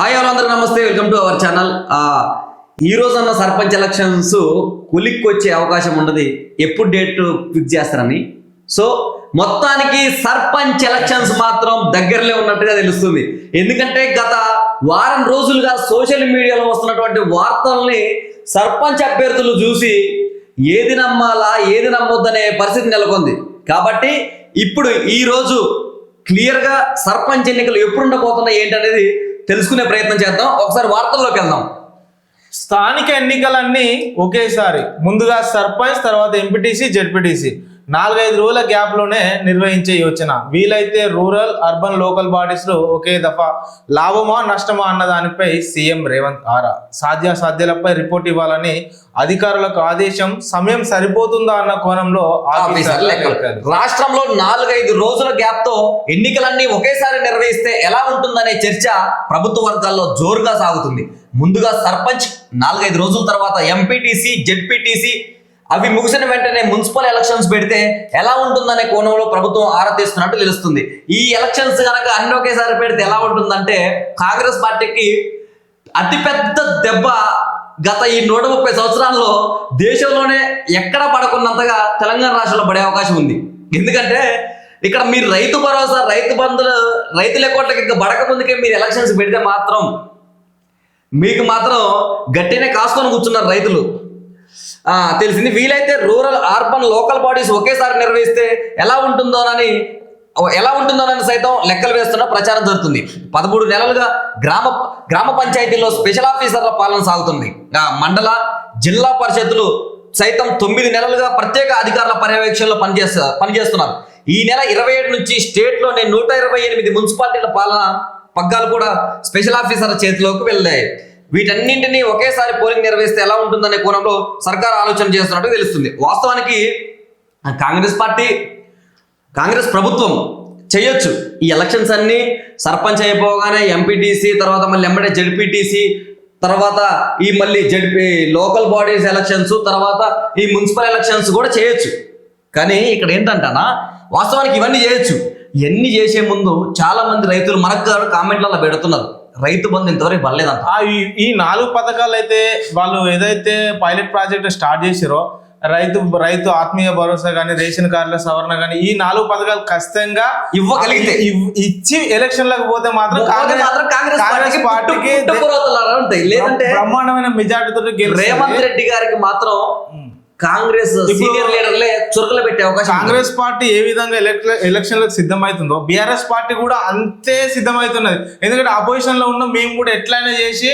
Hi అందరూ నమస్తే welcome to our channel. ఈ రోజు సర్పంచ్ ఎలక్షన్స్ కులిక్కి వచ్చే అవకాశం ఉండదు. ఎప్పుడు డేట్ ఫిక్స్ చేస్తారని. సో మొత్తానికి సర్పంచ్ ఎలక్షన్స్ మాత్రం దగ్గరలో ఉన్నట్టుగా తెలుస్తుంది. ఎందుకంటే గత వారం రోజులుగా సోషల్ మీడియాలో వస్తున్నటువంటి వార్తల్ని సర్పంచ్ అభ్యర్థులు చూసి ఏది నమ్మాలా ఏది నమ్మొద్దనే పరిస్థితి నెలకొంది. కాబట్టి ఇప్పుడు ఈరోజు క్లియర్గా సర్పంచ్ ఎన్నికలు ఎప్పుడు ఉండబోతున్నాయి ఏంటనేది తెలుసుకునే ప్రయత్నం చేద్దాం. ఒకసారి వార్తల్లోకి వెళ్దాం. స్థానిక ఎన్నికలన్నీ ఒకేసారి. ముందుగా సర్పంచ్ తర్వాత ఎంపీటీసీ జెడ్పీటీసీ. నాలుగైదు రోజుల గ్యాప్లోనే నిర్వహించే యోచన. వీలైతే రూరల్ అర్బన్ లోకల్ బాడీస్లో ఒకే దఫా లాభమా నష్టమా అన్న దానిపై సీఎం రేవంత్ ఆరా. సాధ్యాసాధ్యాలపై రిపోర్ట్ ఇవ్వాలని అధికారులకు ఆదేశం సమయం సరిపోతుందా అన్న కోణంలో. రాష్ట్రంలో నాలుగైదు రోజుల గ్యాప్తో ఎన్నికలన్నీ ఒకేసారి నిర్వహిస్తే ఎలా ఉంటుందనే చర్చ ప్రభుత్వ వర్గాల్లో జోరుగా సాగుతుంది. ముందుగా సర్పంచ్ నాలుగైదు రోజుల తర్వాత ఎంపీటీసీ జెడ్పీటీసీ అవి ముగిసిన వెంటనే మున్సిపల్ ఎలక్షన్స్ పెడితే ఎలా ఉంటుందనే కోణంలో ప్రభుత్వం ఆరా తీస్తున్నట్టు తెలుస్తుంది. ఈ ఎలక్షన్స్ కనుక అన్ని ఒకేసారి పెడితే ఎలా ఉంటుందంటే కాంగ్రెస్ పార్టీకి అతిపెద్ద దెబ్బ గత ఈ నూట ముప్పై సంవత్సరాల్లో దేశంలోనే ఎక్కడ పడకున్నంతగా తెలంగాణ రాష్ట్రంలో పడే అవకాశం ఉంది. ఎందుకంటే ఇక్కడ మీరు రైతు భరోసా రైతు బంధులు రైతుల కోట్లకి ఇంకా పడక ముందుకే మీరు ఎలక్షన్స్ పెడితే మాత్రం మీకు మాత్రం గట్టినే కాసుకొని కూర్చున్నారు రైతులు. తెలిసింది వీలైతే రూరల్ అర్బన్ లోకల్ బాడీస్ ఒకేసారి నిర్వహిస్తే ఎలా ఉంటుందోనని ఎలా ఉంటుందోనని సైతం లెక్కలు వేస్తున్న ప్రచారం జరుగుతుంది. పదమూడు నెలలుగా గ్రామ గ్రామ పంచాయతీల్లో స్పెషల్ ఆఫీసర్ల పాలన సాగుతుంది. మండల జిల్లా పరిషత్తులు సైతం తొమ్మిది నెలలుగా ప్రత్యేక అధికారుల పర్యవేక్షణలో పనిచేస్తా పనిచేస్తున్నారు. ఈ నెల ఇరవై ఏడు నుంచి స్టేట్లోని నూట ఇరవై ఎనిమిది మున్సిపాలిటీల పాలన పగ్గాలు కూడా స్పెషల్ ఆఫీసర్ల చేతిలోకి వెళ్ళాయి. వీటన్నింటినీ ఒకేసారి పోలింగ్ నిర్వహిస్తే ఎలా ఉంటుందనే కోణంలో సర్కార్ ఆలోచన చేస్తున్నట్టు తెలుస్తుంది. వాస్తవానికి కాంగ్రెస్ పార్టీ కాంగ్రెస్ ప్రభుత్వం చేయొచ్చు. ఈ ఎలక్షన్స్ అన్నీ సర్పంచ్ అయిపోగానే ఎంపీటీసీ తర్వాత మళ్ళీ ఎంబడే జడ్పీటీసీ తర్వాత ఈ మళ్ళీ జడ్పీ లోకల్ బాడీస్ ఎలక్షన్స్ తర్వాత ఈ మున్సిపల్ ఎలక్షన్స్ కూడా చేయొచ్చు. కానీ ఇక్కడ ఏంటంటనా వాస్తవానికి ఇవన్నీ చేయొచ్చు. ఇవన్నీ చేసే ముందు చాలామంది రైతులు మనకు కామెంట్లలో పెడుతున్నారు. రైతు బంధు ఇంతవరకు పడలేదంట ఆ ఈ- నాలుగు పథకాలు అయితే వాళ్ళు ఏదైతే పైలట్ ప్రాజెక్ట్ స్టార్ట్ చేసిరో రైతు రైతు ఆత్మీయ భరోసా కానీ రేషన్ కార్డుల సవరణ కానీ ఈ నాలుగు పథకాలు ఖచ్చితంగా ఇవ్వగలిగితే. ఇవ్- ఇచ్చి ఎలక్షన్లకు పోతే మాత్రం పోతే మాత్రం కాంగ్రెస్ పార్టీకి లేదంటే బ్రహ్మాండమైన మెజార్టీతో రేవంత్ రెడ్డి గారికి మాత్రం కాంగ్రెస్ సీనియర్ లీడర్లే చురకలు పెట్టే అవకాశం. కాంగ్రెస్ పార్టీ ఏ విధంగా ఎలక్షన్ ఎలక్షన్లకు సిద్ధమవుతుందో బీఆర్ఎస్ పార్టీ కూడా అంతే సిద్ధమవుతున్నది ఎందుకంటే అపోజిషన్లో ఉన్న మేము కూడా ఎట్లయినా చేసి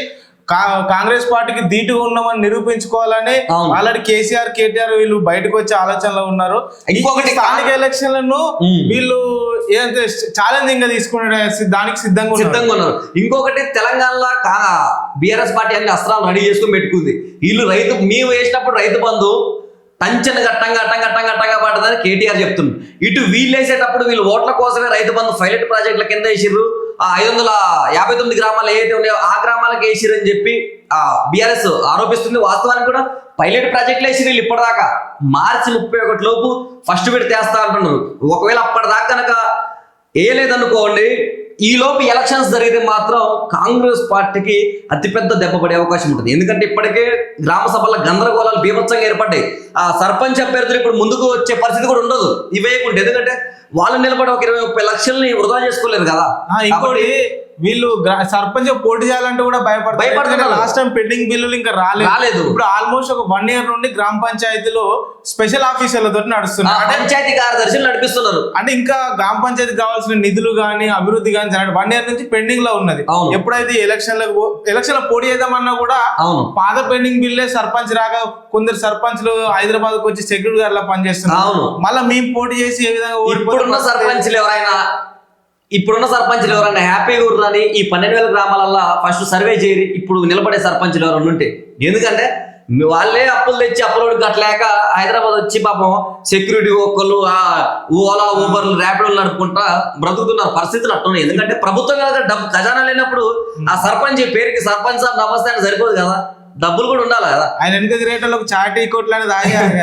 కాంగ్రెస్ పార్టీకి ధీటుగా ఉన్నామని నిరూపించుకోవాలని. ఆల్రెడీ కేసీఆర్ కేటీఆర్ వీళ్ళు బయటకు వచ్చే ఆలోచనలో ఉన్నారు ఇంకొకటి స్థానిక ఎలక్షన్లను. వీళ్ళు ఏదైతే ఛాలెంజింగ్గా తీసుకునే దానికి సిద్ధంగా సిద్ధంగా ఉన్నారు ఇంకొకటి తెలంగాణలో బీఆర్ఎస్ పార్టీ అన్ని అస్త్రాలు రెడీ చేసుకుని పెట్టుకుంది వీళ్ళు రైతు మేము వేసినప్పుడు రైతు బంధు టంచన్ గట్టంగా గట్టంగా గట్టంగా గట్టంగా పడదని కేటీఆర్ చెప్తున్నారు ఇటు వీళ్ళు వేసేటప్పుడు వీళ్ళు ఓట్ల కోసమే రైతు బంధు పైలట్ ప్రాజెక్టుల కింద వేసిర్రు. ఆ ఐదు వందల యాభై తొమ్మిది గ్రామాలు ఏవైతే ఉన్నాయో ఆ గ్రామాలకు వేసిర్రు అని చెప్పి ఆ బీఆర్ఎస్ ఆరోపిస్తుంది వాస్తవానికి కూడా. పైలట్ ప్రాజెక్టులు వేసి వీళ్ళు ఇప్పటిదాకా. మార్చి ముప్పై ఒకటి లోపు ఫస్ట్ విడత వేస్తా అంటున్నారు. ఒకవేళ అప్పటిదాకా కనుక వేయలేదనుకోండి ఈ లోపు ఎలక్షన్స్ జరిగితే మాత్రం కాంగ్రెస్ పార్టీకి అతిపెద్ద దెబ్బ పడే అవకాశం ఉంటుంది. ఎందుకంటే ఇప్పటికే గ్రామ సభల గందరగోళాలు బీభత్సంగా ఏర్పడ్డాయి. ఆ సర్పంచ్ అభ్యర్థులు ఇప్పుడు ముందుకు వచ్చే పరిస్థితి కూడా ఉండదు. ఇవేయకుండా ఎందుకంటే వాళ్ళు నిలబడి ఒక ఇరవై ముప్పై లక్షల్ని వృధా చేసుకోలేరు కదా. ఇంకోటి వీళ్ళు సర్పంచ్ పోటీ చేయాలంటే కూడా భయపడతారు. భయపడుతున్నారు. లాస్ట్ టైం పెండింగ్ బిల్లులు ఇంకా రాలేదు. రాలేదు. ఇప్పుడు ఆల్మోస్ట్ ఒక వన్ ఇయర్ నుండి గ్రామ పంచాయతీలో స్పెషల్ ఆఫీసర్లతో నడుస్తున్నారు. పంచాయతీ కార్యదర్శులు నడిపిస్తున్నారు. అంటే ఇంకా గ్రామ పంచాయతీ కావాల్సిన నిధులు కానీ అభివృద్ధి కానీ వన్ ఇయర్ నుంచి పెండింగ్లో ఉన్నది. ఎప్పుడైతే ఎలక్షన్ ఎలక్షన్ పోటీ చేద్దామన్నా కూడా పాత పెండింగ్ బిల్లే సర్పంచ్ రాక కొందరు సర్పంచ్లు హైదరాబాద్కు వచ్చి సెక్యూరిటీ గార్డ్ లా పనిచేస్తున్నారు. అవును. మళ్ళీ మేము పోటీ చేసి ఏ విధంగా ఇప్పుడున్న సర్పంచ్లు ఎవరైనా ఇప్పుడున్న సర్పంచ్లు ఎవరైనా హ్యాపీగా urrని ఈ పన్నెండు వేల గ్రామాలల్లో ఫస్ట్ సర్వే చేయరు. ఇప్పుడు నిలబడే సర్పంచ్లు ఎవరైనా ఉంటే. ఎందుకంటే వాళ్ళే అప్పులు తెచ్చి అప్పులోడు కట్టలేక హైదరాబాద్ వచ్చి పాపం సెక్యూరిటీ ఒక్కళ్ళు ఆ ఓలా ఊబర్లు ర్యాపిడోలు నడుపుకుంటా బ్రతుకుతున్న పరిస్థితులు అట్టున్నాయి ఎందుకంటే ప్రభుత్వం కనుక డబ్బు ఖజానా లేనప్పుడు ఆ సర్పంచ్ పేరుకి సర్పంచ్ సాబ్ నమస్తే అని సరిపోదు కదా. డబ్బులు కూడా ఉండాలి కదా? ఆయన వెనుక తిరిగేటోళ్ళకి చాటి కొట్లని తాగాక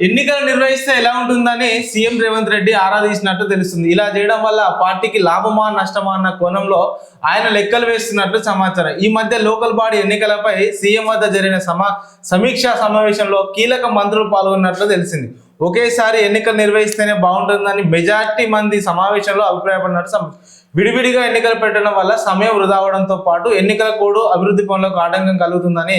ఎన్నికలు నిర్వహిస్తే ఎలా ఉంటుందని సీఎం రేవంత్ రెడ్డి ఆరాధించినట్టు తెలుస్తుంది. ఇలా చేయడం వల్ల పార్టీకి లాభమా నష్టమా అన్న కోణంలో ఆయన లెక్కలు వేస్తున్నట్లు సమాచారం. ఈ మధ్య లోకల్ బాడీ ఎన్నికలపై సీఎం వద్ద జరిగిన సమా సమీక్షా సమావేశంలో కీలక మంత్రులు పాల్గొన్నట్లు తెలిసింది. ఒకేసారి ఎన్నికలు నిర్వహిస్తేనే బాగుంటుందని మెజార్టీ మంది సమావేశంలో అభిప్రాయపడినట్టు విడివిడిగా ఎన్నికలు పెట్టడం వల్ల సమయం వృధా అవడంతో పాటు ఎన్నికల కోడ్ అభివృద్ధి పనులకు ఆటంకం కలుగుతుందని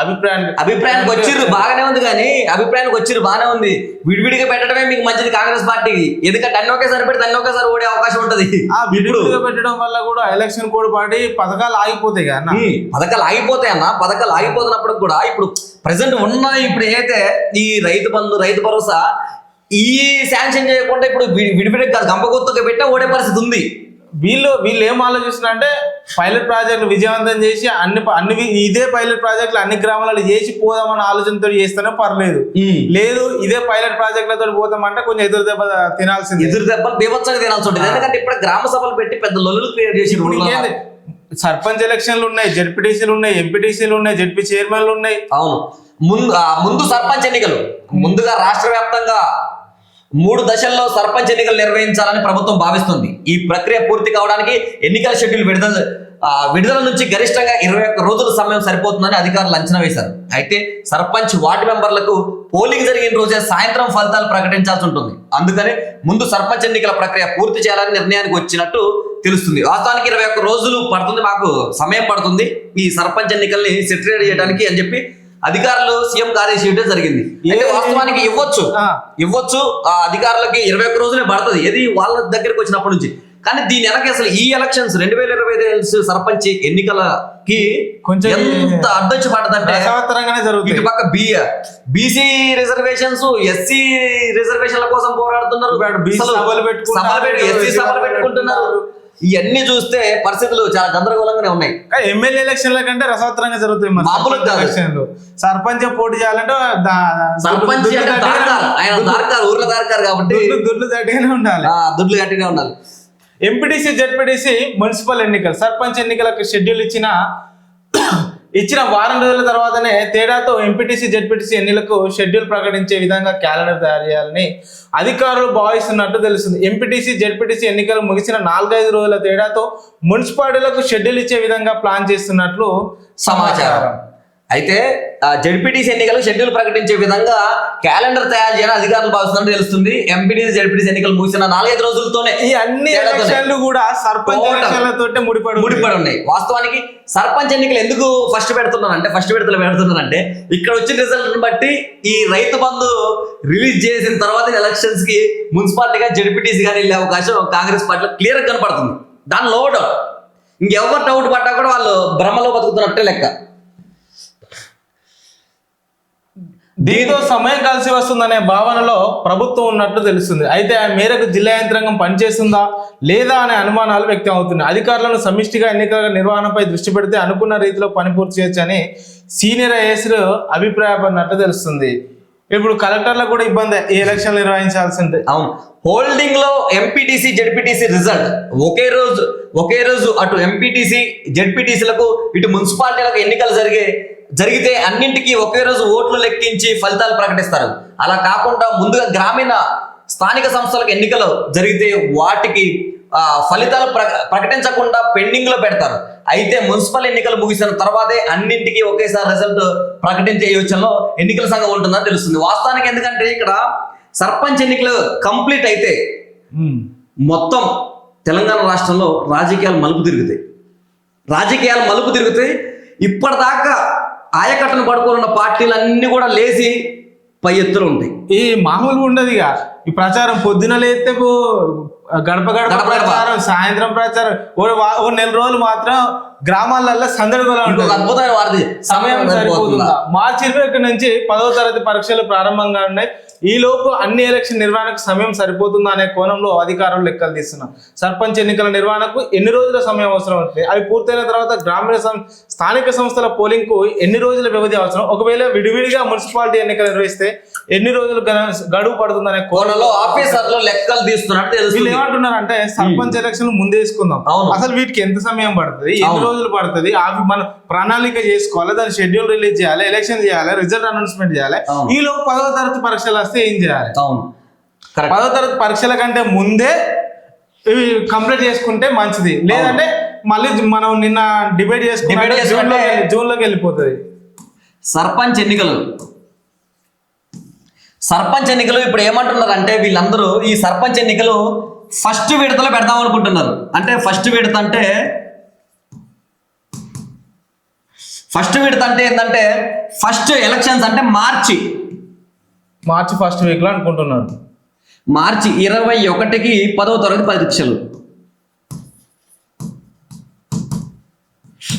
అభిప్రాయానికి అభిప్రాయానికి వచ్చిర్రు బాగానే ఉంది కానీ అభిప్రాయానికి వచ్చిర్రు బాగానే ఉంది. విడివిడిగా పెట్టడమే మీకు మంచిది కాంగ్రెస్ పార్టీకి. ఎందుకంటే అన్ని ఒకేసారి పెడితే అన్ని ఒకేసారి ఓడే అవకాశం ఉంటది. ఆ విడివిడిగా పెట్టడం వల్ల కూడా ఎలక్షన్ కోడ్ పాటి పథకాలు ఆగిపోతాయి కదా అన్న. పథకాలు ఆగిపోతాయి అన్న. పథకాలు ఆగిపోతున్నప్పుడు కూడా ఇప్పుడు ప్రజెంట్ ఉన్న ఇప్పుడు ఏదైతే ఈ రైతు బంధు రైతు భరోసా ఈ శాంక్షన్ చేయకుండా ఇప్పుడు విడివిడిగా కాదు గంపగుత్తుగా పెట్టే ఓడే పరిస్థితి ఉంది. వీళ్ళు వీళ్ళు ఏం ఆలోచిస్తున్నారంటే పైలట్ ప్రాజెక్టులు విజయవంతం చేసి అన్ని అన్ని ఇదే పైలట్ ప్రాజెక్టులు అన్ని గ్రామాలలో చేసి పోదామన్న ఆలోచనతో చేస్తేనే పర్లేదు. లేదు ఇదే పైలట్ ప్రాజెక్టులతో పోతామంటే కొంచెం ఎదురు దెబ్బ తినాల్సింది. ఎదురు దెబ్బలు బీభత్సంగా తినాల్సి ఉంటుంది. ఎందుకంటే ఇప్పుడు గ్రామ సభలు పెట్టి పెద్ద లొల్లులు క్రియేట్ చేసి సర్పంచ్ ఎలక్షన్లు ఉన్నాయి జెడ్పీటీసీలు ఉన్నాయి ఎంపీటీసీలు ఉన్నాయి జెడ్పీ చైర్మన్లు ఉన్నాయి. అవును. ముందు ముందు సర్పంచ్ ఎన్నికలు. ముందుగా రాష్ట్ర వ్యాప్తంగా మూడు దశల్లో సర్పంచ్ ఎన్నికలు నిర్వహించాలని ప్రభుత్వం భావిస్తుంది. ఈ ప్రక్రియ పూర్తి కావడానికి ఎన్నికల షెడ్యూల్ విడుదల విడుదల నుంచి గరిష్టంగా ఇరవై ఒక్క రోజుల సమయం సరిపోతుందని అధికారులు అంచనా వేశారు. అయితే సర్పంచ్ వార్డు మెంబర్లకు పోలింగ్ జరిగిన రోజే సాయంత్రం ఫలితాలు ప్రకటించాల్సి ఉంటుంది. అందుకని ముందు సర్పంచ్ ఎన్నికల ప్రక్రియ పూర్తి చేయాలని నిర్ణయానికి వచ్చినట్టు తెలుస్తుంది. వాస్తవానికి ఇరవై ఒక్క రోజులు పడుతుంది మాకు సమయం పడుతుంది. ఈ సర్పంచ్ ఎన్నికల్ని సెటిల్ చేయడానికి అని చెప్పి అధికారులు సీఎం ఇవ్వడం జరిగింది. వాస్తవానికి ఇవ్వచ్చు. ఇవ్వచ్చు ఆ అధికారులకి ఇరవై ఒక్క రోజులే పడుతుంది. ఏది వాళ్ళ దగ్గరికి వచ్చినప్పటి నుంచి. కానీ దీని వెనక అసలు ఈ ఎలక్షన్స్ రెండు వేల ఇరవై ఐదు సర్పంచ్ ఎన్నికలకి కొంచెం ఎంత అడ్డొచ్చి రసవత్తరంగానే ఇటు పక్క బి బీసీ రిజర్వేషన్స్ ఎస్సీ రిజర్వేషన్ల కోసం పోరాడుతున్నారు. సభలు పెట్టుకుంటున్నారు, ఇవన్నీ చూస్తే పరిస్థితులు చాలా గందరగోళంగానే ఉన్నాయి. ఎమ్మెల్యే ఎలక్షన్ల కంటే రసవత్తరంగా జరుగుతాయి సర్పంచ్ కాదు. ఎలక్షన్లు. సర్పంచ్ పోటీ చేయాలంటే సర్పంచ్ ఆయన దారకారు ఊర్లో దారకారు కాబట్టి దుడ్లు దట్టిగానే ఉండాలి. ఆ, దుడ్లు గట్టిగా ఉండాలి. ఎంపీటీసీ జెడ్పీటీసీ మున్సిపల్ ఎన్నికలు. సర్పంచ్ ఎన్నికలకు షెడ్యూల్ ఇచ్చిన ఇచ్చిన వారం రోజుల తర్వాతనే తేడాతో ఎంపీటీసీ జెడ్పీటీసీ ఎన్నికలకు షెడ్యూల్ ప్రకటించే విధంగా క్యాలెండర్ తయారు చేయాలని అధికారులు భావిస్తున్నట్టు తెలుస్తుంది. ఎంపీటీసీ జెడ్పీటీసీ ఎన్నికలు ముగిసిన నాలుగైదు రోజుల తేడాతో మున్సిపాలిటీలకు షెడ్యూల్ ఇచ్చే విధంగా ప్లాన్ చేస్తున్నట్లు సమాచారం. అయితే జడ్పీటీసీ ఎన్నికలు షెడ్యూల్ ప్రకటించే విధంగా క్యాలెండర్ తయారు చేయాలని అధికారులు భావిస్తున్నట్టు తెలుస్తుంది ఎంపీటీసీ జడ్పీటీసీ ఎన్నికలు ముగిసిన నాలుగైదు రోజులతోనే ఈ అన్ని. ఎలక్షన్లు కూడా సర్పంచ్ ముడిపడి. ముడిపడి ఉన్నాయి వాస్తవానికి సర్పంచ్ ఎన్నికలు ఎందుకు ఫస్ట్ పెడుతున్నాను అంటే ఫస్ట్ విడతలు పెడుతున్నానంటే ఇక్కడ వచ్చిన రిజల్ట్ బట్టి ఈ రైతు బంధు రిలీజ్ చేసిన తర్వాత ఎలక్షన్స్కి మున్సిపాలిటీగా జడ్పీటీసీ కానీ వెళ్ళే అవకాశం కాంగ్రెస్ పార్టీలో క్లియర్గా కనపడుతుంది దాని లో డౌట్ ఇంకెవరు డౌట్ పడ్డా కూడా వాళ్ళు భ్రమలో బతుకుతున్నట్టే లెక్క దీంతో సమయం కలిసి వస్తుందనే భావనలో ప్రభుత్వం ఉన్నట్లు తెలుస్తుంది. అయితే ఆ మేరకు జిల్లా యంత్రాంగం పనిచేస్తుందా లేదా అనే అనుమానాలు వ్యక్తం అవుతున్నాయి. అధికారులను సమిష్టిగా ఎన్నికల నిర్వహణపై దృష్టి పెడితే అనుకున్న రీతిలో పని పూర్తి చేయొచ్చని సీనియర్ ఐఏఎస్లు అభిప్రాయపడినట్లు తెలుస్తుంది. ఇప్పుడు కలెక్టర్లకు కూడా ఇబ్బంది ఈ ఎలక్షన్ నిర్వహించాల్సిందే. అవును. హోల్డింగ్లో ఎంపీటీసీ జెడ్పీటీసీ రిజల్ట్ ఒకే రోజు ఒకే రోజు అటు ఎంపీటీసీ జెడ్పీటీసీలకు ఇటు మున్సిపాలిటీలకు ఎన్నికలు జరిగే జరిగితే అన్నింటికి ఒకే రోజు ఓట్లు లెక్కించి ఫలితాలు ప్రకటిస్తారు. అలా కాకుండా ముందుగా గ్రామీణ స్థానిక సంస్థలకు ఎన్నికలు జరిగితే వాటికి ఫలితాలు ప్రకటించకుండా పెండింగ్లో పెడతారు. అయితే మున్సిపల్ ఎన్నికలు ముగిసిన తర్వాతే అన్నింటికి ఒకేసారి రిజల్ట్ ప్రకటించే యోచనలో ఎన్నికల సంఘం ఉంటుందని తెలుస్తుంది. వాస్తవానికి ఎందుకంటే ఇక్కడ సర్పంచ్ ఎన్నికలు కంప్లీట్ అయితే. మొత్తం తెలంగాణ రాష్ట్రంలో రాజకీయాలు మలుపు తిరుగుతాయి. రాజకీయాలు మలుపు తిరుగుతాయి. ఇప్పటిదాకా ఆయకట్టను పడుకొని ఉన్న పార్టీలన్నీ కూడా లేచి పై ఎత్తులు ఉంటాయి. ఈ మామూలుగా ఉండదు ఇక ఈ ప్రచారం పొద్దున లేస్తే పో- గడప గడప. ప్రచారం సాయంత్రం ప్రచారం. ఓ నెల రోజులు మాత్రం గ్రామాలలో సందడిగా ఉంటుంది. అద్భుతమైన వార్త సమయం సరిపోతుందా? మార్చి ఇరవై ఒకటి నుంచి పదవ తరగతి పరీక్షలు ప్రారంభంగా ఉన్నాయి. ఈ లోపు అన్ని ఎలక్షన్ నిర్వహణకు సమయం సరిపోతుందా అనే కోణంలో అధికారులు లెక్కలు తీస్తున్నారు సర్పంచ్ ఎన్నికల నిర్వహణకు ఎన్ని రోజుల సమయం అవసరం? అవుతుంది అవి పూర్తయిన తర్వాత గ్రామీణ స్థానిక సంస్థల పోలింగ్కు ఎన్ని రోజుల వ్యవధి అవసరం? ఒకవేళ విడివిడిగా మున్సిపాలిటీ ఎన్నికలు నిర్వహిస్తే ఎన్ని రోజులు గ- గడువు పడుతుందనే కోణంలో ఆఫీసర్లు లెక్కలు తీస్తున్నట్టు వీళ్ళు తెలుస్తుంది ఏమంటున్నారంటే సర్పంచ్ ఎలక్షన్ ముందే వేసుకుందాం. అసలు వీటికి ఎంత సమయం పడుతుంది? ఎన్ని. రోజులు పడుతుంది? అవి మనం ప్రణాళిక చేసుకోవాలి దాని షెడ్యూల్ రిలీజ్ చేయాలి ఎలక్షన్ చేయాలి రిజల్ట్ అనౌన్స్మెంట్ చేయాలి. అవును. ఈ లోపు పదవ తరగతి పరీక్షలు వస్తే ఏం చేయాలి? అవును. పదవ తరగతి పరీక్షల కంటే ముందే ఇవి కంప్లీట్ చేసుకుంటే మంచిది. లేదంటే మళ్ళీ మనం నిన్న డిబేట్ చేసుకుంటే- జూన్లోకి వెళ్ళిపోతుంది. సర్పంచ్ ఎన్నికలు. సర్పంచ్ ఎన్నికలు ఇప్పుడు ఏమంటున్నారు అంటే వీళ్ళందరూ ఈ సర్పంచ్ ఎన్నికలు ఫస్ట్ విడతలో పెడదాం అనుకుంటున్నారు. అంటే ఫస్ట్ విడత అంటే ఫస్ట్ విడత అంటే ఏంటంటే ఫస్ట్ ఎలక్షన్స్ అంటే మార్చి. మార్చి ఫస్ట్ వీక్లో అనుకుంటున్నారు మార్చి ఇరవై ఒకటికి పదవ తరగతి పరీక్షలు.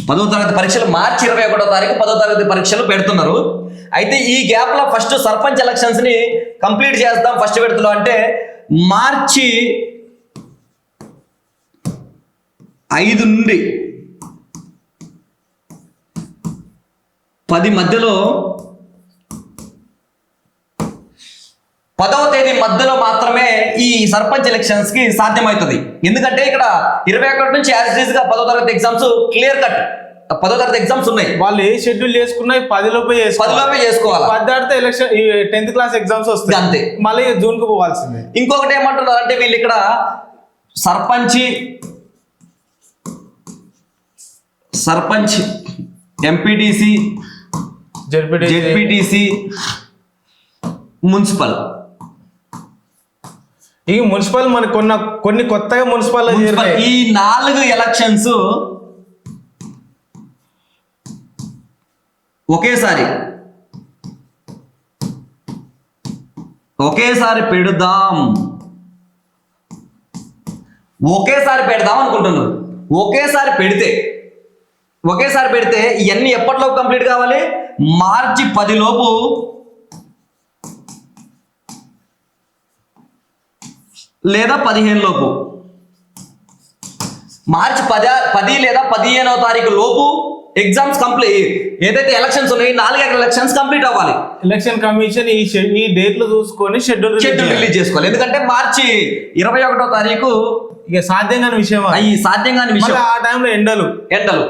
పదో తరగతి పరీక్షలు మార్చి ఇరవై ఒకటో తారీఖు పదో తరగతి పరీక్షలు పెడుతున్నారు. అయితే ఈ గ్యాప్లో ఫస్ట్ సర్పంచ్ ఎలక్షన్స్ని కంప్లీట్ చేస్తాం ఫస్ట్ విడతలో అంటే మార్చి ఐదు నుండి పది మధ్యలో పదవ తేదీ మధ్యలో మాత్రమే ఈ సర్పంచ్ ఎలక్షన్స్కి సాధ్యమవుతుంది. ఎందుకంటే ఇక్కడ ఇరవై ఒకటి నుంచి యాజ్గా పదో తరగతి ఎగ్జామ్స్ క్లియర్ కట్ పదో తరగతి ఎగ్జామ్స్ ఉన్నాయి. వాళ్ళు ఏ షెడ్యూల్ చేసుకున్నా ఈ పది లోపే చేసుకోవాలి. పదిలోపే చేసుకోవాలి? పది దాటితే ఎలక్షన్ టెన్త్ క్లాస్ ఎగ్జామ్స్ వస్తాయి. అంతే. మళ్ళీ జూన్కు పోవాల్సిందే. ఇంకొకటి ఏమంటున్నారు అంటే వీళ్ళు ఇక్కడ sarpanch sarpanch MPTC ZPT ZPTC municipal. ఈ మున్సిపల్ మన కొన్ని కొన్ని కొత్తగా మున్సిపల్ ఈ నాలుగు ఎలక్షన్స్ ఒకేసారి. ఒకేసారి పెడదాం. ఒకేసారి పెడదాం అనుకుంటున్నాను. ఒకేసారి పెడితే ఒకేసారి పెడితే ఇవన్నీ ఎప్పటిలోపు కంప్లీట్ కావాలి? మార్చి పది లేదా పదిహేను లోపు? మార్చి పది పది లేదా పదిహేనవ తారీఖు లోపు ఎగ్జామ్స్ కంప్లీట్ ఏదైతే ఎలక్షన్స్ ఉన్నాయో నాలుగు ఎలక్షన్స్ కంప్లీట్ అవ్వాలి. ఎలక్షన్ కమిషన్ ఈ ఈ డేట్లు చూసుకొని షెడ్యూల్ షెడ్యూల్ రిలీజ్ చేసుకోవాలి. ఎందుకంటే మార్చి ఇరవై ఒకటో తారీఖు ఇక సాధ్యం కాని విషయం. అవి సాధ్యం కాని విషయం. ఆ టైంలో ఎండలు. ఎండలు.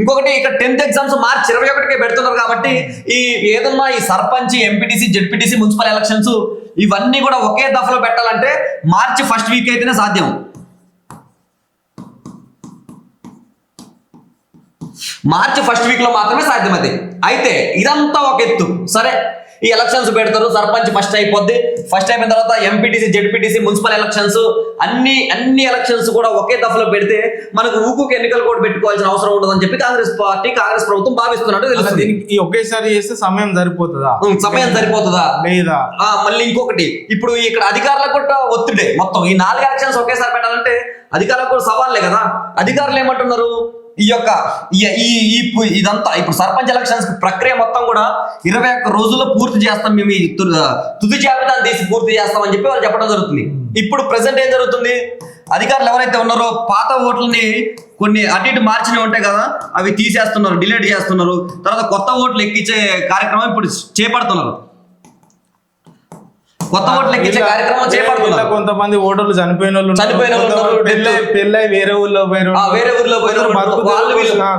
ఇంకొకటి ఇక్కడ టెన్త్ ఎగ్జామ్స్ మార్చి ఇరవై ఒకటికే పెడుతున్నారు కాబట్టి ఈ ఏదన్నా ఈ sarpanch MPTC ZPTC municipal elections ఇవన్నీ కూడా ఒకే దఫలో పెట్టాలంటే మార్చి ఫస్ట్ వీక్ అయితేనే సాధ్యం. మార్చి ఫస్ట్ వీక్లో మాత్రమే సాధ్యమది అయితే ఇదంతా ఒక ఎత్తు. సరే. ఈ ఎలక్షన్స్ పెడతారు. సర్పంచ్ ఫస్ట్ అయిపోద్ది. ఫస్ట్ అయిపోయిన తర్వాత ఎంపీటీసీ జెడ్పీటీసీ మున్సిపల్ ఎలక్షన్స్ అన్ని అన్ని ఎలక్షన్స్ కూడా ఒకే దఫలో పెడితే మనకు ఊకుకు ఎన్నికలు కూడా పెట్టుకోవాల్సిన అవసరం ఉండదని చెప్పి కాంగ్రెస్ పార్టీ కాంగ్రెస్ ప్రభుత్వం భావిస్తున్నట్టు తెలుస్తుంది. ఈ ఒకేసారి చేస్తే సమయం సరిపోతుందా? సమయం సరిపోతుందా? లేదా? మళ్ళీ ఇంకొకటి. ఇప్పుడు ఇక్కడ అధికారులకు కూడా ఒత్తిడే మొత్తం. ఈ నాలుగు ఎలక్షన్స్ ఒకేసారి పెట్టాలంటే అధికారులకు కూడా కదా. అధికారులు ఏమంటున్నారు? ఈ యొక్క ఈ- ఈ ఇదంతా ఇప్పుడు సర్పంచ్ ఎలక్షన్స్ ప్రక్రియ మొత్తం కూడా ఇరవై ఒక్క రోజుల్లో పూర్తి చేస్తాం మేము ఈ తు- తుది జాబితాను తీసి పూర్తి చేస్తాం అని చెప్పి వాళ్ళు చెప్పడం జరుగుతుంది. ఇప్పుడు ప్రెసెంట్ ఏం జరుగుతుంది? అధికారులు ఎవరైతే ఉన్నారో పాత ఓట్లని కొన్ని అటు ఇటు మార్చినవి ఉంటాయి కదా అవి తీసేస్తున్నారు డిలీట్ చేస్తున్నారు. తర్వాత కొత్త ఓట్లు ఎక్కించే కార్యక్రమం ఇప్పుడు చేపడుతున్నారు. కొత్త ఓట్లు ఎక్కించే కార్యక్రమం చేపడుతున్నారు. కొంతమంది ఓటర్లు చనిపోయిన వాళ్ళు. చనిపోయిన వాళ్ళు పెళ్ళై- వేరే ఊర్లో పోయిన ఆ, వేరే ఊర్లో పోయిన వాళ్ళు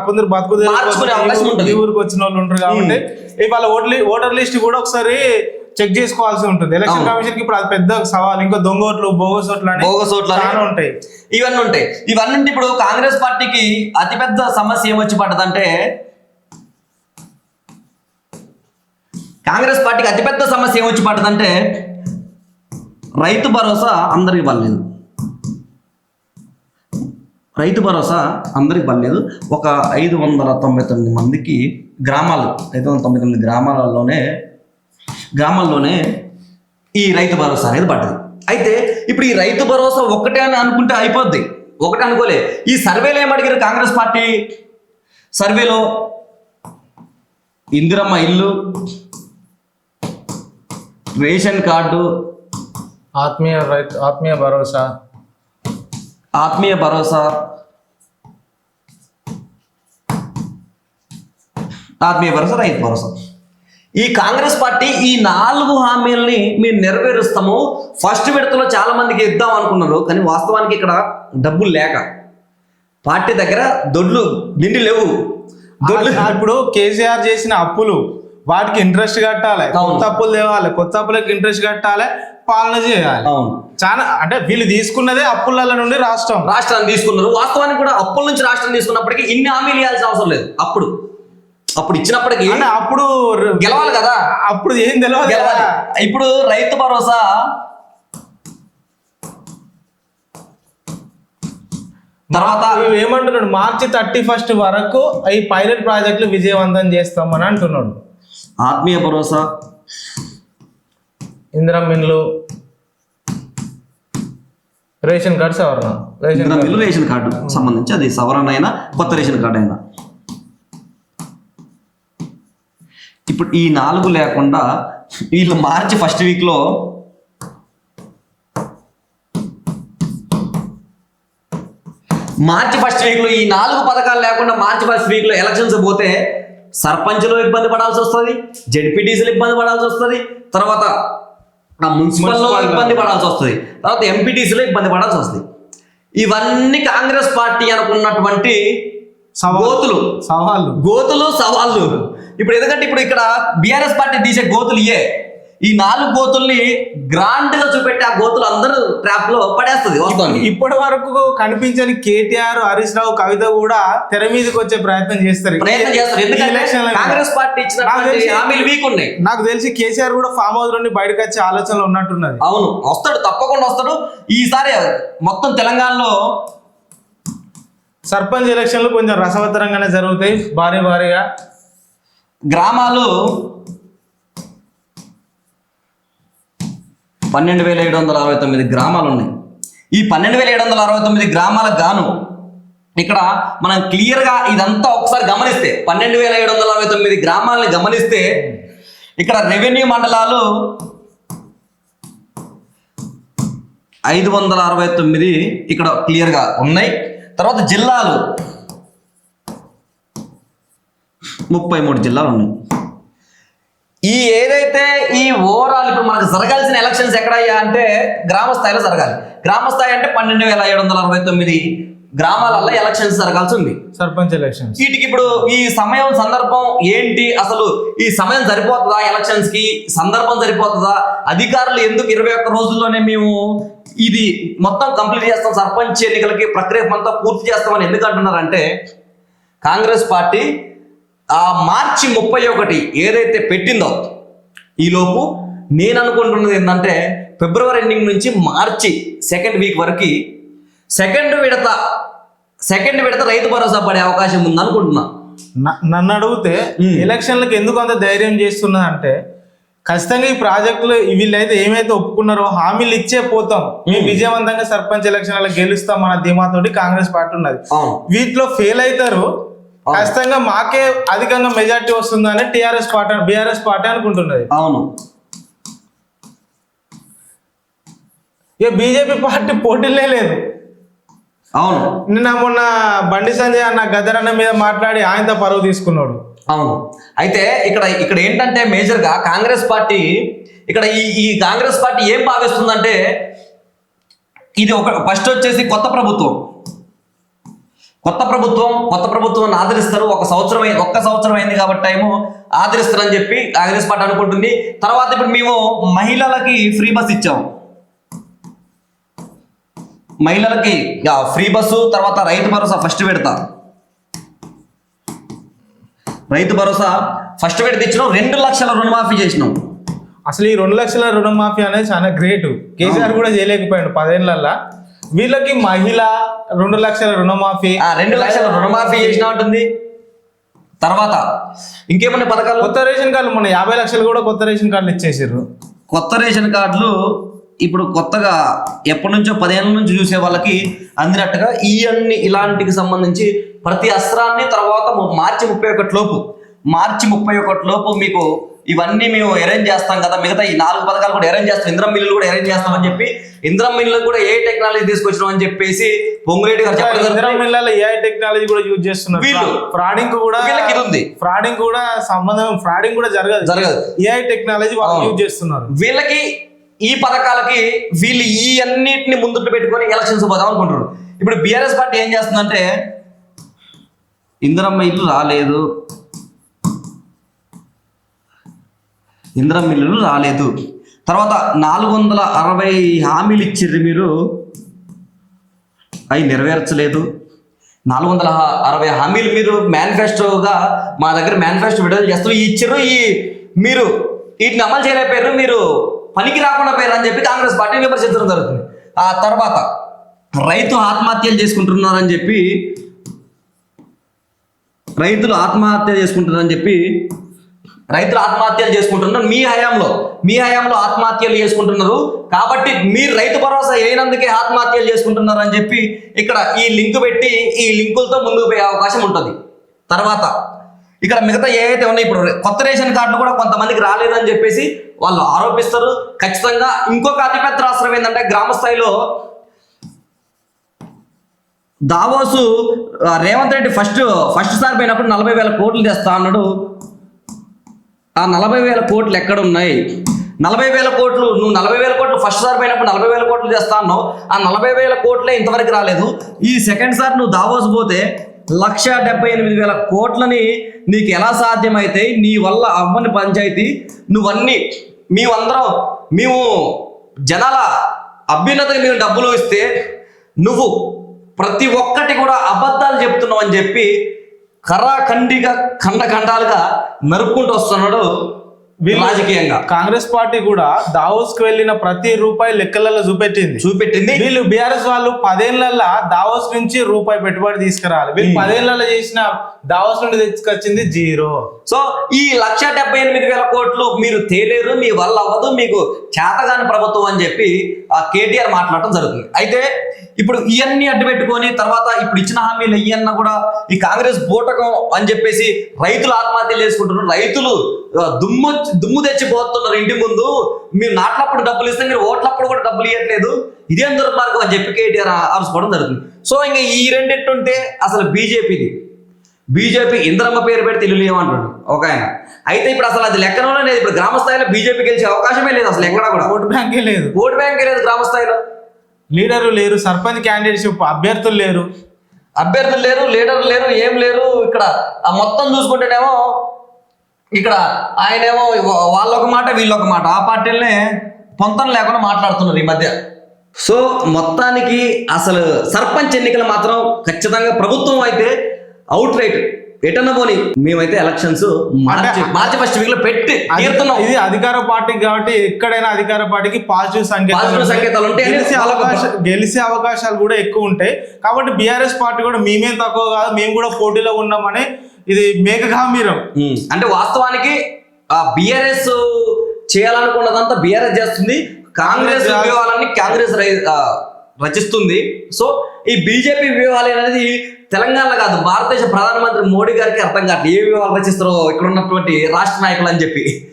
కొందరు బతుకు మార్చుకునే అవకాశం ఉంటుంది. ఊరికి వచ్చిన వాళ్ళు ఉంటారు కాబట్టి ఇవాళ ఓటర్ ఓటర్ లిస్ట్ కూడా ఒకసారి చెక్ చేసుకోవాల్సి ఉంటుంది. ఎలక్షన్. కమిషన్కి ఇప్పుడు అది పెద్ద సవాల్. ఇంకో దొంగ ఓట్లు బోగస్ ఓట్లు బోగస్ ఓట్లు ఉంటాయి. ఇవన్నీ ఉంటాయి. ఇవన్నీ ఇప్పుడు కాంగ్రెస్ పార్టీకి అతిపెద్ద సమస్య ఏమొచ్చి పడ్డదంటే కాంగ్రెస్ పార్టీకి అతిపెద్ద సమస్య ఏమొచ్చి పడ్డదంటే రైతు భరోసా అందరికి పడలేదు. రైతు భరోసా అందరికి పడలేదు. ఒక ఐదు వందల తొంభై తొమ్మిది మందికి గ్రామాలు ఐదు వందల తొంభై తొమ్మిది గ్రామాలలోనే గ్రామాల్లోనే ఈ రైతు భరోసా అనేది పడ్డది. అయితే ఇప్పుడు ఈ రైతు భరోసా ఒక్కటే అని అనుకుంటే అయిపోద్ది. ఒకటే అనుకోలే. ఈ సర్వేలో ఏమడిగారు కాంగ్రెస్ పార్టీ? సర్వేలో ఇందిరమ్మ ఇల్లు రేషన్ కార్డు ఆత్మీయ రైతు ఆత్మీయ భరోసా. ఆత్మీయ భరోసా. ఆత్మీయ భరోసా రైతు భరోసా. ఈ కాంగ్రెస్ పార్టీ ఈ నాలుగు హామీలని మేము నెరవేరుస్తాము. ఫస్ట్ విడతలో చాలా మందికి ఇద్దాం అనుకున్నారు కానీ వాస్తవానికి ఇక్కడ డబ్బులు లేక. పార్టీ దగ్గర దొడ్లు నిండి లేవు. దొడ్లు ఇప్పుడు కేసీఆర్ చేసిన అప్పులు వాటికి ఇంట్రెస్ట్ కట్టాలి. కొత్త అప్పులు తేవాలి. కొత్త అప్పులకి ఇంట్రెస్ట్ కట్టాలి పాలన చేయాలి. చాలా అంటే వీళ్ళు తీసుకున్నదే అప్పుల నుండి రాష్ట్రం. రాష్ట్రాన్ని తీసుకున్నారు. వాస్తవానికి కూడా అప్పుల నుంచి రాష్ట్రం తీసుకున్నప్పటికీ ఇన్ని హామీలు ఇవ్వాల్సిన అవసరం లేదు. అప్పుడు. అప్పుడు ఇచ్చినప్పటికీ అంటే అప్పుడు గెలవాలి కదా? అప్పుడు ఏం గెలవాలి కదా. ఇప్పుడు రైతు భరోసా. తర్వాత ఏమంటున్నాడు? మార్చి థర్టీ ఫస్ట్ వరకు ఈ పైలట్ ప్రాజెక్టులు విజయవంతం చేస్తామని అంటున్నాడు. ఆత్మీయ భరోసా. ఇందిరా మిన్లు. రేషన్ కార్డ్ సవరణ. రేషన్ బిల్లు రేషన్ కార్డు సంబంధించి అది సవరణ అయినా కొత్త రేషన్ కార్డు అయినా. ఇప్పుడు ఈ నాలుగు లేకుండా వీళ్ళు మార్చి ఫస్ట్ వీక్లో మార్చి ఫస్ట్ వీక్లో ఈ నాలుగు పథకాలు లేకుండా మార్చి ఫస్ట్ వీక్లో ఎలక్షన్స్ పోతే సర్పంచ్లు ఇబ్బంది పడాల్సి వస్తుంది జడ్పీటీసీలు ఇబ్బంది పడాల్సి వస్తుంది తర్వాత ఆ మున్సిపల్లో మున్సిపల్ ఇబ్బంది పడాల్సి వస్తుంది తర్వాత ఎంపీటీసీలో ఇబ్బంది పడాల్సి వస్తుంది. ఇవన్నీ కాంగ్రెస్ పార్టీ అనుకున్నటువంటి. గోతులు. సవాళ్ళు. గోతులు సవాళ్ళు. ఇప్పుడు ఎందుకంటే ఇప్పుడు ఇక్కడ బీఆర్ఎస్ పార్టీ తీసే గోతులు ఇయే. ఈ నాలుగు గోతుల్ని గ్రాండ్గా చూపెట్టి ఆ గోతులు అందరూ ట్రాప్లో పడేస్తుంది వాస్తవానికి. ఇప్పటి వరకు కనిపించని కేటీఆర్ హరీష్ రావు కవిత కూడా తెర మీదకి వచ్చే ప్రయత్నం చేస్తారు. ప్రయత్నం చేస్తారు. ఈ ఎందుకంటే. కాంగ్రెస్ పార్టీ హామీలు వీక్ ఉన్నాయి. నాకు తెలిసి కేసీఆర్ కూడా ఫామ్ హౌస్ నుండి బయటకు వచ్చే ఆలోచనలు ఉన్నట్టున్నది. అవును. వస్తాడు తప్పకుండా వస్తాడు. ఈసారి మొత్తం తెలంగాణలో సర్పంచ్ ఎలక్షన్లు కొంచెం రసవత్తరంగానే జరుగుతాయి. భారీ భారీగా గ్రామాలు పన్నెండు వేల ఏడు వందల అరవై తొమ్మిది గ్రామాలు ఉన్నాయి ఈ పన్నెండు వేల ఏడు వందల అరవై తొమ్మిది గ్రామాలకు గాను ఇక్కడ మనం క్లియర్గా ఇదంతా ఒకసారి గమనిస్తే పన్నెండు వేల ఏడు వందల అరవై తొమ్మిది గ్రామాలని గమనిస్తే ఇక్కడ రెవెన్యూ మండలాలు ఐదు వందల అరవై తొమ్మిది ఇక్కడ క్లియర్గా ఉన్నాయి. తర్వాత జిల్లాలు ముప్పై మూడు జిల్లాలు ఉన్నాయి. ఈ ఏదైతే ఈ ఓవరాల్ ఇప్పుడు మనకు జరగాల్సిన ఎలక్షన్స్ ఎక్కడయ్యా అంటే గ్రామ స్థాయిలో జరగాలి. గ్రామ స్థాయి అంటే పన్నెండు వేల ఏడు వందల అరవై తొమ్మిది గ్రామాలలో ఎలక్షన్స్ జరగాల్సి ఉంది. సర్పంచ్ ఎలక్షన్స్. వీటికి ఇప్పుడు ఈ సమయం సందర్భం ఏంటి? అసలు ఈ సమయం సరిపోతుందా? ఎలక్షన్స్కి సందర్భం సరిపోతుందా? అధికారులు ఎందుకు ఇరవై ఒక్క రోజుల్లోనే మేము ఇది మొత్తం కంప్లీట్ చేస్తాం సర్పంచ్ ఎన్నికలకి ప్రక్రియ అంతా పూర్తి చేస్తామని ఎందుకు అంటున్నారంటే కాంగ్రెస్ పార్టీ ఆ మార్చి ముప్పై ఒకటి ఏదైతే పెట్టిందో ఈలోపు నేను అనుకుంటున్నది ఏంటంటే ఫిబ్రవరి ఎండింగ్ నుంచి మార్చి సెకండ్ వీక్ వరకు సెకండ్ విడత సెకండ్ విడత రైతు భరోసా పడే అవకాశం ఉంది అనుకుంటున్నా నన్ను అడిగితే. ఎలక్షన్లకు ఎందుకు అంత ధైర్యం చేస్తున్నది అంటే ఖచ్చితంగా ఈ ప్రాజెక్టులు వీళ్ళైతే ఏమైతే ఒప్పుకున్నారో హామీలు ఇచ్చే పోతాం. మేము విజయవంతంగా సర్పంచ్ ఎలక్షన్లకు గెలుస్తాం మన ధీమాతోటి కాంగ్రెస్ పార్టీ ఉన్నది. వీటిలో ఫెయిల్ అవుతారు. ఖచ్చితంగా మాకే అధికంగా మెజార్టీ వస్తుందని టిఆర్ఎస్ పార్టీ బీఆర్ఎస్ పార్టీ అనుకుంటున్నది. అవును. ఇక బీజేపీ పార్టీ పోటీలే లేదు. అవును. నిన్న మొన్న బండి సంజయ్ అన్న గద్దరన్న మీద మాట్లాడి ఆయనతో పరువు తీసుకున్నాడు. అవును. అయితే ఇక్కడ ఇక్కడ ఏంటంటే మేజర్గా కాంగ్రెస్ పార్టీ ఇక్కడ ఈ ఈ కాంగ్రెస్ పార్టీ ఏం భావిస్తుందంటే ఇది ఒక ఫస్ట్ వచ్చేసి కొత్త ప్రభుత్వం. కొత్త ప్రభుత్వం కొత్త ప్రభుత్వాన్ని ఆదరిస్తారు. ఒక సంవత్సరం ఒక్క సంవత్సరం అయింది కాబట్టి టైము ఆదరిస్తారని చెప్పి కాంగ్రెస్ పార్టీ అనుకుంటుంది. తర్వాత ఇప్పుడు మేము మహిళలకి ఫ్రీ బస్ ఇచ్చాం మహిళలకి ఫ్రీ బస్సు తర్వాత రైతు భరోసా ఫస్ట్ పెడతా. రైతు భరోసా ఫస్ట్ విడత ఇచ్చినాం. రెండు లక్షల రుణమాఫీ చేసినాం. అసలు ఈ రెండు లక్షల రుణమాఫీ అనేది చాలా గ్రేట్. కేసీఆర్ కూడా చేయలేకపోయాడు పదేళ్ళల్లా. వీళ్ళకి మహిళ రెండు లక్షల రుణమాఫీ. ఆ రెండు లక్షల రుణమాఫీ చేసిన ఉంటుంది. తర్వాత ఇంకేమన్నా పథకాలు? కొత్త రేషన్ కార్డులు మన యాభై లక్షలు కూడా కొత్త రేషన్ కార్డులు ఇచ్చేసారు కొత్త రేషన్ కార్డులు ఇప్పుడు కొత్తగా ఎప్పటి నుంచో పదేళ్ళ నుంచి చూసే వాళ్ళకి అందినట్టుగా ఈ అన్ని ఇలాంటికి సంబంధించి ప్రతి అస్త్రాన్ని తర్వాత మార్చి ముప్పై ఒకటి లోపు మార్చి ముప్పై ఒకటి లోపు మీకు ఇవన్నీ మేము అరేంజ్ చేస్తాం కదా మిగతా ఈ నాలుగు పథకాలు కూడా అరేంజ్ చేస్తాం ఇంద్రం మిల్లులు కూడా అరేంజ్ చేస్తామని చెప్పి ఇంద్రం మిల్లు కూడా ఏ టెక్నాలజీ తీసుకొచ్చినాం అని చెప్పేసి పొంగులేటి గారు చెప్పడం ఇందిరా. మిల్లాల ఏఐ టెక్నాలజీ కూడా యూజ్ చేస్తున్నారు వీళ్ళు. ఫ్రాడింగ్ కూడా వీళ్ళకి ఇది ఉంది. ఫ్రాడింగ్ కూడా సంబంధం ఫ్రాడింగ్ కూడా జరగదు జరగదు. ఏఐ టెక్నాలజీ వాళ్ళు. యూజ్ చేస్తున్నారు వీళ్ళకి ఈ పథకాలకి వీళ్ళు ఈ అన్నిటిని ముందుకు పెట్టుకొని ఎలక్షన్స్ పోదాం అనుకుంటున్నారు ఇప్పుడు బీఆర్ఎస్ పార్టీ ఏం చేస్తుందంటే ఇందిరమ్మ ఇల్లు రాలేదు ఇంద్ర మిల్లులు రాలేదు. తర్వాత నాలుగు వందల అరవై హామీలు ఇచ్చిర్రు మీరు. అవి నెరవేర్చలేదు. నాలుగు వందల అరవై హామీలు మీరు మేనిఫెస్టోగా మా దగ్గర మేనిఫెస్టో విడుదల చేస్తూ ఇచ్చిర్రు. ఈ మీరు వీటిని అమలు చేయలేకపోయారు మీరు పనికి రాకుండా పోయారు అని చెప్పి కాంగ్రెస్ పార్టీ విమర్శించడం జరుగుతుంది. ఆ తర్వాత రైతు ఆత్మహత్యలు చేసుకుంటున్నారని చెప్పి రైతులు ఆత్మహత్య చేసుకుంటున్నారని చెప్పి రైతులు ఆత్మహత్యలు చేసుకుంటున్నారు. మీ హయాంలో మీ హయాంలో ఆత్మహత్యలు చేసుకుంటున్నారు. కాబట్టి మీరు రైతు భరోసా అయినందుకే ఆత్మహత్యలు చేసుకుంటున్నారు అని చెప్పి ఇక్కడ ఈ లింక్ పెట్టి ఈ లింకులతో ముందుకు పోయే అవకాశం ఉంటుంది. తర్వాత ఇక్కడ మిగతా ఏవైతే ఉన్నాయి ఇప్పుడు కొత్త రేషన్ కార్డులు కూడా కొంతమందికి రాలేదని చెప్పేసి వాళ్ళు ఆరోపిస్తారు. ఖచ్చితంగా ఇంకొక అతిపెద్ద రాష్ట్రం ఏంటంటే గ్రామ స్థాయిలో Davos Revanth Reddy first first sir పోయినప్పుడు నలభై వేల కోట్లు తెస్తా అన్నాడు. ఆ నలభై వేల కోట్లు ఎక్కడ ఉన్నాయి నలభై వేల కోట్లు నువ్వు నలభై వేల కోట్లు ఫస్ట్ సార్ పోయినప్పుడు నలభై వేల కోట్లు తెస్తా అన్నావు ఆ నలభై వేల కోట్లే ఇంతవరకు రాలేదు. ఈ సెకండ్ సార్ నువ్వు దావోస్ పోతే లక్ష డెబ్బై ఎనిమిది వేల కోట్లని నీకు ఎలా సాధ్యమైతే నీ వల్ల అవ్వని పంచాయతీ నువ్వన్నీ మేమందరం మేము జనాల అభ్యున్నతకి మేము డబ్బులు ఇస్తే నువ్వు ప్రతి ఒక్కటి కూడా అబద్ధాలు చెప్తున్నావు అని చెప్పి కరాఖండిగా ఖండఖండాలుగా నరుక్కుంటూ వస్తున్నాడు రాజకీయంగా. కాంగ్రెస్ పార్టీ కూడా దావోస్కు వెళ్ళిన ప్రతి రూపాయి లెక్కలలో చూపెట్టింది. చూపెట్టింది. వీళ్ళు బీఆర్ఎస్ వాళ్ళు పదేళ్ళలో దావోస్ నుంచి రూపాయి పెట్టుబడి తీసుకురాలి వీళ్ళు పదేళ్ళలో చేసిన దావోస్ నుండి తెచ్చుకొచ్చింది జీరో. సో ఈ లక్ష డెబ్బై ఎనిమిది వేల కోట్లు మీరు తేలేరు మీ వల్ల అవ్వదు మీకు చేతగాని ప్రభుత్వం అని చెప్పి ఆ కేటీఆర్ మాట్లాడటం జరుగుతుంది. అయితే ఇప్పుడు ఇవన్నీ అడ్డు పెట్టుకొని తర్వాత ఇప్పుడు ఇచ్చిన హామీలు ఇవన్న కూడా ఈ కాంగ్రెస్ బూటకం అని చెప్పేసి రైతులు ఆత్మహత్యలు చేసుకుంటున్నారు. రైతులు దుమ్ము దుమ్ము తెచ్చిపోతున్నారు ఇంటి ముందు. మీరు నాట్లప్పుడు డబ్బులు ఇస్తే మీరు ఓట్లప్పుడు కూడా డబ్బులు ఇవ్వట్లేదు ఇదేం దుర్మార్గం అని చెప్పి కేటీఆర్ అరుచుకోవడం జరుగుతుంది. సో ఇంకా ఈ రెండింటుంటే అసలు బీజేపీది. బీజేపీ ఇంద్రమ్మ పేరు పెడితే ఇల్లు లేవంటాడు ఒక ఆయన. అయితే ఇప్పుడు అసలు అది లెక్కనోనే లేదు ఇప్పుడు గ్రామ స్థాయిలో బీజేపీ గెలిచే అవకాశమే లేదు అసలు ఎక్కడ కూడా. ఓటు బ్యాంకే లేదు. ఓటు బ్యాంకే లేదు గ్రామ స్థాయిలో. లీడర్లు లేరు సర్పంచ్ క్యాండిడేట్షిప్ అభ్యర్థులు లేరు. అభ్యర్థులు లేరు లీడర్లు లేరు ఏం లేరు. ఇక్కడ ఆ మొత్తం చూసుకుంటేనేమో ఇక్కడ ఆయనేమో వాళ్ళొక మాట వీళ్ళొక మాట. ఆ పార్టీలనే పొంతం లేకుండా మాట్లాడుతున్నారు ఈ మధ్య. సో మొత్తానికి అసలు సర్పంచ్ ఎన్నికలు మాత్రం ఖచ్చితంగా ప్రభుత్వం అయితే అవుట్ రైట్ ఎటన్న పోని. మేమైతే ఎలక్షన్స్ మార్చి మార్చి ఫస్ట్ వీక్లో పెట్టి తీరుతున్నాం. ఇది అధికార పార్టీ కాబట్టి ఎక్కడైనా అధికార పార్టీకి పాజిటివ్ సంకేతాలు. సంకేతాలు ఉంటాయి. గెలిచే అవకాశం గెలిచే అవకాశాలు కూడా ఎక్కువ ఉంటాయి. కాబట్టి బీఆర్ఎస్ పార్టీ కూడా మేమేం తక్కువ కాదు మేము కూడా పోటీలో ఉన్నామని ఇది మేక గంభీరం అంటే వాస్తవానికి ఆ బిఆర్ఎస్ చేయాలనుకున్నదంతా బిఆర్ఎస్ చేస్తుంది. కాంగ్రెస్ వ్యూహాలన్నీ కాంగ్రెస్ రచిస్తుంది. సో ఈ బీజేపీ వ్యూహాలు అనేది తెలంగాణలో కాదు భారతదేశ ప్రధానమంత్రి మోడీ గారికి అర్థం కావట్లేదు ఏ వ్యూహాలు రచిస్తారో ఇక్కడ ఉన్నటువంటి రాష్ట్ర నాయకులు అని చెప్పి.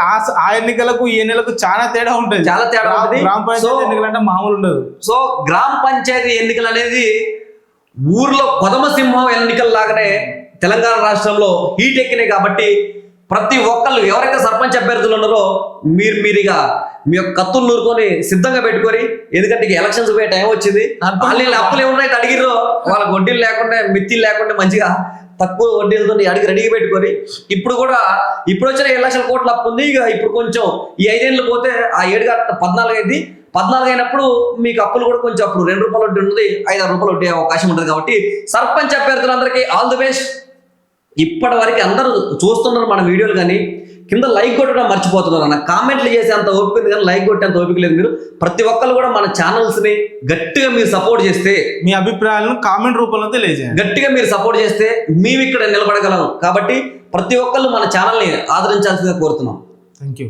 ఆ- ఎన్నికలకు ఈ ఎన్నికలకు చాలా తేడా ఉంటుంది. చాలా తేడా ఉంటుంది. గ్రామ పంచాయతీ ఎన్నికలు అంటే మామూలు ఉండదు. సో గ్రామ పంచాయతీ ఎన్నికలు అనేది ఊర్లో కొదమ సింహం ఎన్నికల లాగానే తెలంగాణ రాష్ట్రంలో హీట్ ఎక్కినాయి కాబట్టి ప్రతి ఒక్కళ్ళు ఎవరైతే సర్పంచ్ అభ్యర్థులు ఉన్నారో మీరు మీరుగా మీ యొక్క కత్తులు నూరుకొని సిద్ధంగా పెట్టుకొని ఎందుకంటే ఇక ఎలక్షన్స్ పోయే టైం వచ్చింది. వాళ్ళు అప్పులు ఎవరైతే అడిగిర్రో. వాళ్ళ వడ్డీలు లేకుండా మిత్తిలు లేకుండా మంచిగా తక్కువ వడ్డీలతో అడిగి రెడీగా పెట్టుకొని ఇప్పుడు కూడా ఇప్పుడు వచ్చిన ఏడు లక్షల కోట్ల అప్పు ఉంది. ఇక ఇప్పుడు కొంచెం ఈ ఐదేళ్ళు పోతే ఆ ఏడు పద్నాలుగు అయింది. పద్నాలుగు అయినప్పుడు మీకు అప్పులు కూడా కొంచెం అప్పుడు రెండు రూపాయలు వడ్డీ ఉంటుంది ఐదు ఆరు రూపాయలు వడ్డీ అవకాశం ఉంటుంది కాబట్టి సర్పంచ్ అభ్యర్థులందరికీ ఆల్ ది బెస్ట్. ఇప్పటి వరకు అందరూ చూస్తున్నారు మన వీడియోలు కానీ కింద లైక్ కొట్టడం మర్చిపోతున్నారు అన్న కామెంట్లు చేసే అంత ఓపిక ఉంది కానీ లైక్ కొట్టేంత ఓపిక లేదు. మీరు ప్రతి ఒక్కరు కూడా మన ఛానల్స్ని గట్టిగా మీరు సపోర్ట్ చేస్తే మీ అభిప్రాయాలను కామెంట్ రూపంలో తెలియజేయండి. గట్టిగా మీరు సపోర్ట్ చేస్తే మేము ఇక్కడ నిలబడగలం. కాబట్టి ప్రతి ఒక్కళ్ళు మన ఛానల్ని ఆదరించాల్సిందిగా కోరుతున్నాం. Thank you